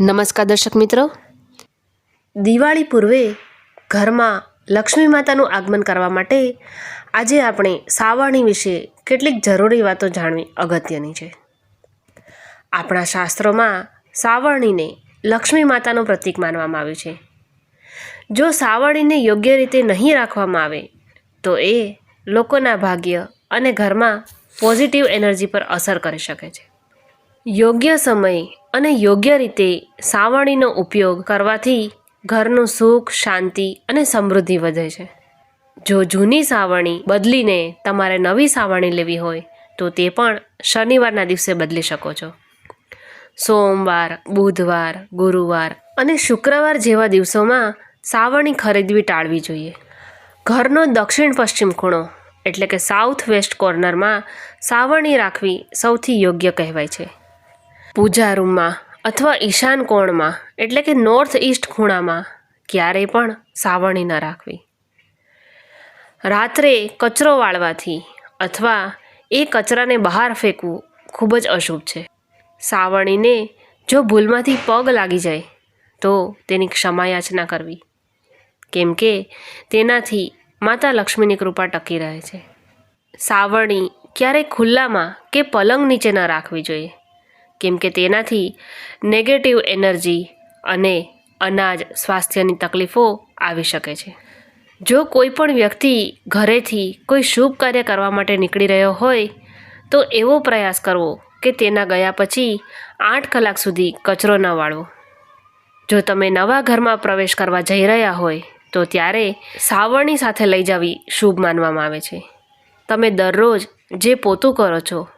નમસ્કાર દર્શક મિત્રો. દિવાળી પૂર્વે ઘરમાં લક્ષ્મી માતાનું આગમન કરવા માટે આજે આપણે સાવરણી વિશે કેટલીક જરૂરી વાતો જાણવી અગત્યની છે. આપણા શાસ્ત્રોમાં સાવરણીને લક્ષ્મી માતાનું પ્રતીક માનવામાં આવ્યું છે. જો સાવરણીને યોગ્ય રીતે નહીં રાખવામાં આવે, તો એ લોકોના ભાગ્ય અને ઘરમાં પોઝિટિવ એનર્જી પર અસર કરી શકે છે. યોગ્ય સમય અને યોગ્ય રીતે સાવણીનો ઉપયોગ કરવાથી ઘરનું સુખ, શાંતિ અને સમૃદ્ધિ વધે છે. જો જૂની સાવણી બદલીને તમારે નવી સાવરણી લેવી હોય, તો તે પણ શનિવારના દિવસે બદલી શકો છો. સોમવાર, બુધવાર, ગુરુવાર અને શુક્રવાર જેવા દિવસોમાં સાવરણી ખરીદવી ટાળવી જોઈએ. ઘરનો દક્ષિણ પશ્ચિમ ખૂણો, એટલે કે સાઉથ વેસ્ટ કોર્નરમાં સાવરણી રાખવી સૌથી યોગ્ય કહેવાય છે. પૂજા રૂમમાં અથવા ઈશાન કોણમાં, એટલે કે નોર્થ ઈસ્ટ ખૂણામાં, ક્યારેય પણ સાવરણી ન રાખવી. રાત્રે કચરો વાળવાથી અથવા એ કચરાને બહાર ફેંકવું ખૂબ જ અશુભ છે. સાવરણીને જો ભૂલમાંથી પગ લાગી જાય, તો તેની ક્ષમાયાચના કરવી. કેમ કે તેનાથી માતા લક્ષ્મીની કૃપા ટકી રહે છે. સાવરણી ક્યારેય ખુલ્લામાં કે પલંગ નીચે ન રાખવી જોઈએ. કેમ કે તેનાથી નેગેટિવ એનર્જી અને અનાજ સ્વાસ્થ્યની તકલીફો આવી શકે છે. જો કોઈ પણ વ્યક્તિ ઘરેથી કોઈ શુભ કાર્ય કરવા માટે નીકળી રહ્યો હોય, તો એવો પ્રયાસ કરવો કે તેના ગયા પછી આઠ કલાક સુધી કચરો ન વાળવો. જો તમે નવા ઘરમાં પ્રવેશ કરવા જઈ રહ્યા હોય, તો ત્યારે સાવરણી સાથે લઈ જવી શુભ માનવામાં આવે છે. તમે દરરોજ જે પોતું કરો છો,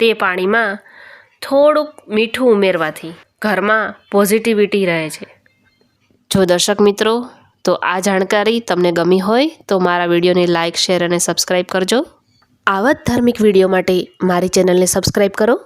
તે પાણીમાં થોડુંક મીઠું ઉમેરવાથી ઘરમાં પોઝિટિવિટી રહે છે. જો દર્શક મિત્રો તો આ જાણકારી તમને ગમી હોય તો મારા વિડીયોને લાઇક શેર અને સબસ્ક્રાઈબ કરજો. આવા જ ધાર્મિક વીડિયો માટે મારી ચેનલને સબસ્ક્રાઈબ કરો.